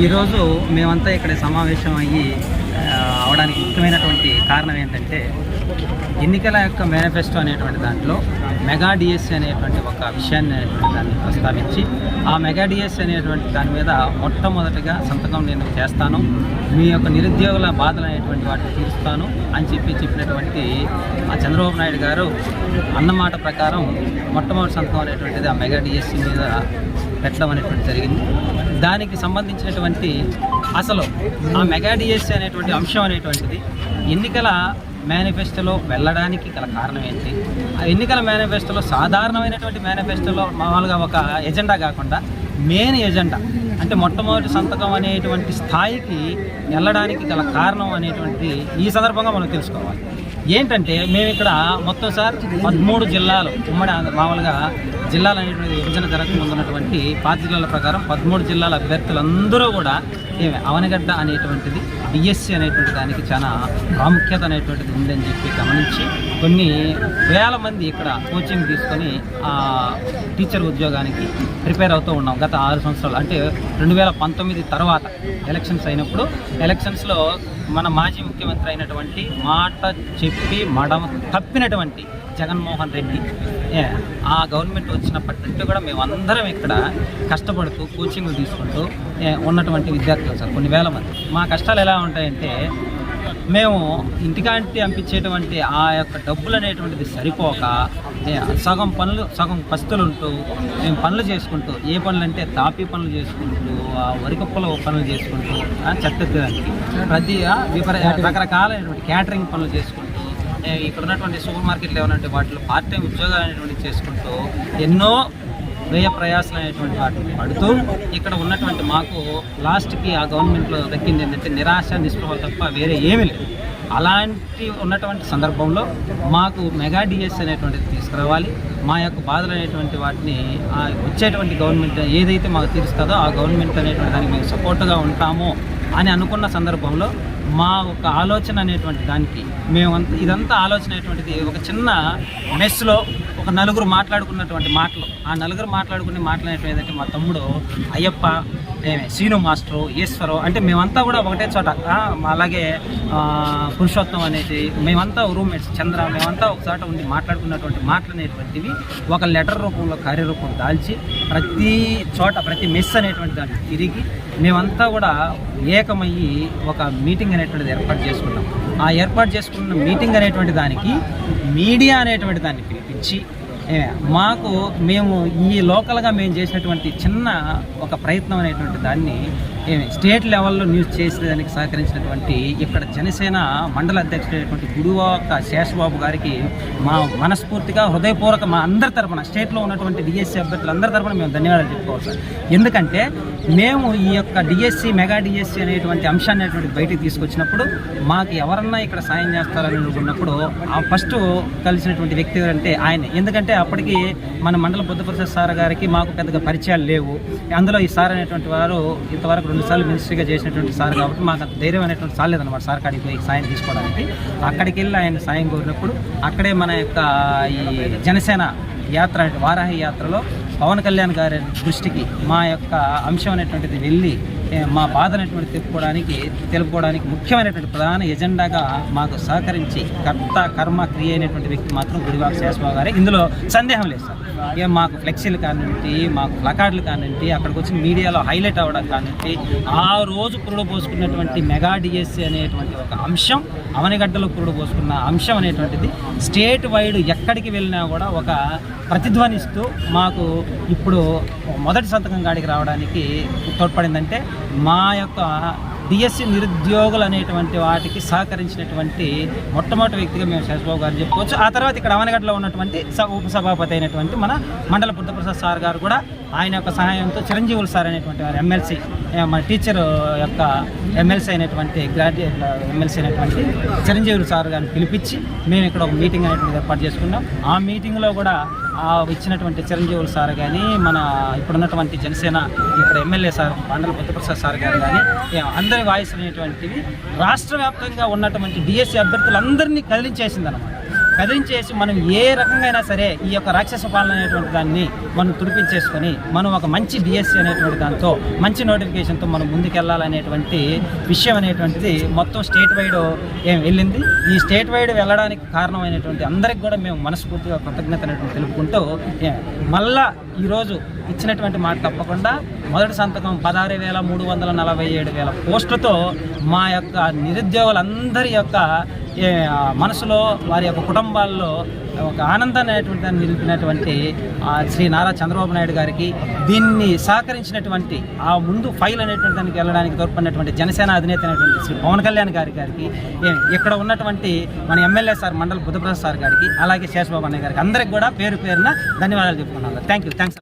ఈరోజు మేమంతా ఇక్కడ సమావేశం అయ్యి అవడానికి ముఖ్యమైనటువంటి కారణం ఏంటంటే ఎన్నికల యొక్క మేనిఫెస్టో అనేటువంటి దాంట్లో మెగా డిఎస్సీ అనేటువంటి ఒక విషయాన్ని అనేటువంటి దాన్ని ప్రస్తావించి ఆ మెగా డిఎస్సీ అనేటువంటి దాని మీద మొట్టమొదటిగా సంతకం నేను చేస్తాను. మీ యొక్క నిరుద్యోగుల బాధలు అనేటువంటి వాటిని తీరుస్తాను అని చెప్పి చెప్పినటువంటి ఆ చంద్రబాబు నాయుడు గారు అన్నమాట ప్రకారం మొట్టమొదటి సంతకం అనేటువంటిది ఆ మెగా డిఎస్సీ మీద పెట్టడం అనేటువంటి జరిగింది. దానికి సంబంధించినటువంటి అసలు ఆ మెగాడిఎస్సీ అనేటువంటి అంశం అనేటువంటిది ఎన్నికల మేనిఫెస్టోలో వెళ్ళడానికి గల కారణం ఏంటి? ఆ ఎన్నికల మేనిఫెస్టోలో సాధారణమైనటువంటి మేనిఫెస్టోలో మామూలుగా ఒక ఎజెండా కాకుండా మెయిన్ ఎజెండా అంటే మొట్టమొదటి సంతకం అనేటువంటి స్థాయికి వెళ్ళడానికి గల కారణం అనేటువంటిది ఈ సందర్భంగా మనం తెలుసుకోవాలి. ఏంటంటే మేము ఇక్కడ మొత్తం సార్ పదమూడు జిల్లాలు ఉమ్మడి మామూలుగా జిల్లాలు అనేటువంటి విభజన జరగక ముందున్నటువంటి పాత జిల్లాల ప్రకారం పదమూడు జిల్లాల అభ్యర్థులందరూ కూడా ఏమి అవనగడ్డ అనేటువంటిది డిఎస్సి అనేటువంటి దానికి చాలా ప్రాముఖ్యత అనేటువంటిది ఉందని చెప్పి గమనించి కొన్ని వేల మంది ఇక్కడ కోచింగ్ తీసుకొని ఆ టీచర్ ఉద్యోగానికి ప్రిపేర్ అవుతూ ఉన్నాం. గత ఆరు సంవత్సరాలు. అంటే రెండు వేల పంతొమ్మిది తర్వాత ఎలక్షన్స్ అయినప్పుడు ఎలక్షన్స్లో మన మాజీ ముఖ్యమంత్రి అయినటువంటి మాట చెప్పి మడమ తప్పినటువంటి జగన్మోహన్ రెడ్డి ఆ గవర్నమెంట్ వచ్చినప్పటి నుండి కూడా మేమందరం ఇక్కడ కష్టపడుతూ కోచింగ్లు తీసుకుంటూ ఉన్నటువంటి విద్యార్థులు సార్ కొన్ని వేల మంది. మా కష్టాలు ఎలా ఉంటాయంటే మేము ఇంటికాంటి పంపించేటువంటి ఆ యొక్క డబ్బులు అనేటువంటిది సరిపోక సగం పనులు సగం పస్తులు ఉంటూ మేము పనులు చేసుకుంటూ ఏ పనులు అంటే తాపీ పనులు చేసుకుంటూ ఆ వరికప్పుల పనులు చేసుకుంటూ ఆ, ప్రతి విపరీ రకరకాలైనటువంటి క్యాటరింగ్ పనులు చేసుకుంటూ ఇక్కడ ఉన్నటువంటి సూపర్ మార్కెట్లు ఏమనంటే వాటిలో పార్ట్ టైం ఉద్యోగాలు అనేటువంటి చేసుకుంటూ ఎన్నో వ్యయ ప్రయాసాలు అనేటువంటి వాటిని పడుతూ ఇక్కడ ఉన్నటువంటి మాకు లాస్ట్కి ఆ గవర్నమెంట్లో దక్కింది ఏంటంటే నిరాశ నిస్పృహ తప్ప వేరే ఏమీ లేదు. అలాంటి ఉన్నటువంటి సందర్భంలో మాకు మెగా డిఎస్ అనేటువంటిది తీసుకురావాలి. మా యొక్క బాధలు అనేటువంటి వాటిని ఆ వచ్చేటువంటి గవర్నమెంట్ ఏదైతే మాకు తీరుస్తుందో ఆ గవర్నమెంట్ అనేటువంటి దానికి మేము సపోర్ట్గా ఉంటాము అని అనుకున్న సందర్భంలో మా ఒక ఆలోచన అనేటువంటి దానికి మేమంతా ఇదంతా ఆలోచన అనేటువంటిది ఒక చిన్న మెస్లో ఒక నలుగురు మాట్లాడుకున్నటువంటి మాటలు ఆ నలుగురు మాట్లాడుకునే మాటలు అనేటువంటి మా తమ్ముడు అయ్యప్ప శీను మాస్టరు ఈశ్వరు అంటే మేమంతా కూడా ఒకటే చోట అలాగే పురుషోత్తం అనేది మేమంతా రూమ్మేట్స్ చంద్ర మేమంతా ఒక చోట ఉండి మాట్లాడుకున్నటువంటి మాటలు అనేటువంటివి ఒక లెటర్ రూపంలో కార్యరూపం దాల్చి ప్రతి చోట ప్రతి మెస్ అనేటువంటి దాన్ని తిరిగి మేమంతా కూడా ఏకమయ్యి ఒక మీటింగ్ అనేటువంటిది ఏర్పాటు చేసుకున్నాం. ఆ ఏర్పాటు చేసుకున్న మీటింగ్ అనేటువంటి దానికి మీడియా అనేటువంటి దానికి ఇచ్చి మాకు మేము ఈ లోకల్గా మేము చేసినటువంటి చిన్న ఒక ప్రయత్నం అనేటువంటి దాన్ని స్టేట్ లెవెల్లో న్యూస్ చేసేదానికి సహకరించినటువంటి ఇక్కడ జనసేన మండల అధ్యక్షుడైనటువంటి గుడివాక శేషబాబు గారికి మా మనస్ఫూర్తిగా హృదయపూర్వక మా అందరి తరపున స్టేట్లో ఉన్నటువంటి డిఎస్సి అభ్యర్థులందరి తరపున మేము ధన్యవాదాలు చెప్పుకోవచ్చు ఎందుకంటే మేము ఈ యొక్క డిఎస్సీ మెగా డిఎస్సీ అనేటువంటి అంశాన్ని అనేటువంటి బయటికి తీసుకొచ్చినప్పుడు మాకు ఎవరన్నా ఇక్కడ సాయం చేస్తారని అనుకున్నప్పుడు ఆ ఫస్ట్ కలిసినటువంటి వ్యక్తి ఎవరంటే ఆయన. ఎందుకంటే అప్పటికి మన మండల బుద్ధప్రసాద్ సార్ గారికి మాకు పెద్దగా పరిచయాలు లేవు. అందులో ఈ సార్ అనేటువంటి వారు ఇంతవరకు రెండుసార్లు మినిస్ట్రీగా చేసినటువంటి సార్ కాబట్టి మాకు అంత ధైర్యం అనేటువంటి సార్ లేదనమాట సార్ కాడికి పోయి సాయం తీసుకోవడానికి. అక్కడికి వెళ్ళి ఆయన సాయం కోరినప్పుడు అక్కడే మన యొక్క ఈ జనసేన యాత్ర వారాహి యాత్రలో పవన్ కళ్యాణ్ గారి దృష్టికి మా యొక్క అంశం అనేటువంటిది వెళ్ళి మా బాధ అనేటువంటి తెలుపుకోవడానికి తెలుపుకోవడానికి ముఖ్యమైనటువంటి ప్రధాన ఎజెండాగా మాకు సహకరించి కర్త కర్మ క్రియ అయినటువంటి వ్యక్తి మాత్రం గుడివాక శేషబాబు గారే. ఇందులో సందేహం లేదు సార్. ఏం మాకు ఫ్లెక్సీలు కానివ్వండి మాకు ప్లకార్డులు కానివ్వండి అక్కడికి వచ్చి మీడియాలో హైలైట్ అవ్వడం కానివ్వండి ఆ రోజు పురుడు పోసుకున్నటువంటి మెగా డిఎస్సి అనేటువంటి ఒక అంశం అవనిగడ్డలో పురుడు పోసుకున్న అంశం అనేటువంటిది స్టేట్ వైడ్ ఎక్కడికి వెళ్ళినా కూడా ఒక ప్రతిధ్వనిస్తూ మాకు ఇప్పుడు మొదటి సంతకం గాడికి రావడానికి తోడ్పడిందంటే మా యొక్క డిఎస్సి నిరుద్యోగులు అనేటువంటి వాటికి సహకరించినటువంటి మొట్టమొదటి వ్యక్తిగా మేము శేషబాబు గారు చెప్పుకోవచ్చు. ఆ తర్వాత ఇక్కడ అవనగడ్డలో ఉన్నటువంటి స- ఉపసభాపతి అయినటువంటి మన మండల బుద్ధప్రసాద్ సార్ గారు కూడా ఆయన యొక్క సహాయంతో చిరంజీవులు సార్ అనేటువంటి వారు ఎమ్మెల్సీ మన టీచర్ యొక్క ఎమ్మెల్సీ అయినటువంటి గ్రాడ్యుయేట్ ఎమ్మెల్సీ అయినటువంటి చిరంజీవులు సార్ గారిని పిలిపించి మేము ఇక్కడ ఒక మీటింగ్ అనేటువంటి ఏర్పాటు చేసుకున్నాం. ఆ మీటింగ్లో కూడా ఆ ఇచ్చినటువంటి చిరంజీవులు సార్ కానీ మన ఇప్పుడున్నటువంటి జనసేన ఇక్కడ ఎమ్మెల్యే సార్ బండల బుద్ధప్రసాద్ సార్ గారు కానీ అందరి వాయిస్ అనేటువంటివి రాష్ట్ర వ్యాప్తంగా ఉన్నటువంటి డిఎస్సి అభ్యర్థులందరినీ కదిలించేసింది అనమాట కదిలించేసి మనం ఏ రకంగా సరే ఈ యొక్క రాక్షస పాలన అనేటువంటి దాన్ని మనం తుడిపించేసుకొని మనం ఒక మంచి డిఎస్సి అనేటువంటి దాంతో మంచి నోటిఫికేషన్తో మనం ముందుకెళ్ళాలనేటువంటి విషయం అనేటువంటిది మొత్తం స్టేట్ వైడ్ ఏం వెళ్ళింది. ఈ స్టేట్ వైడ్ వెళ్ళడానికి కారణమైనటువంటి అందరికి కూడా మేము మనస్ఫూర్తిగా కృతజ్ఞత అనేటువంటి తెలుపుకుంటూ మళ్ళా ఈరోజు ఇచ్చినటువంటి మాట తప్పకుండా మొదటి సంతకం పదహారు వేల మూడు వందల నలభై ఏడు వేల పోస్టులతో మా యొక్క నిరుద్యోగులందరి యొక్క మనసులో వారి యొక్క కుటుంబాల్లో ఒక ఆనందాన్ని అనేటువంటి దాన్ని నిలిపినటువంటి శ్రీ నారా చంద్రబాబు నాయుడు గారికి దీన్ని సహకరించినటువంటి ఆ ముందు ఫైల్ అనేటువంటి దానికి వెళ్ళడానికి తోడ్పడినటువంటి జనసేన అధినేత అనేటువంటి శ్రీ పవన్ కళ్యాణ్ గారి గారికి ఇక్కడ ఉన్నటువంటి మన ఎమ్మెల్యే సార్ మండల బుద్ధప్రసాద్ సార్ గారికి అలాగే శేషబాబు అన్నయ్య గారికి అందరికి కూడా పేరు పేరున ధన్యవాదాలు చెప్పుకున్నాను. Thank you thanks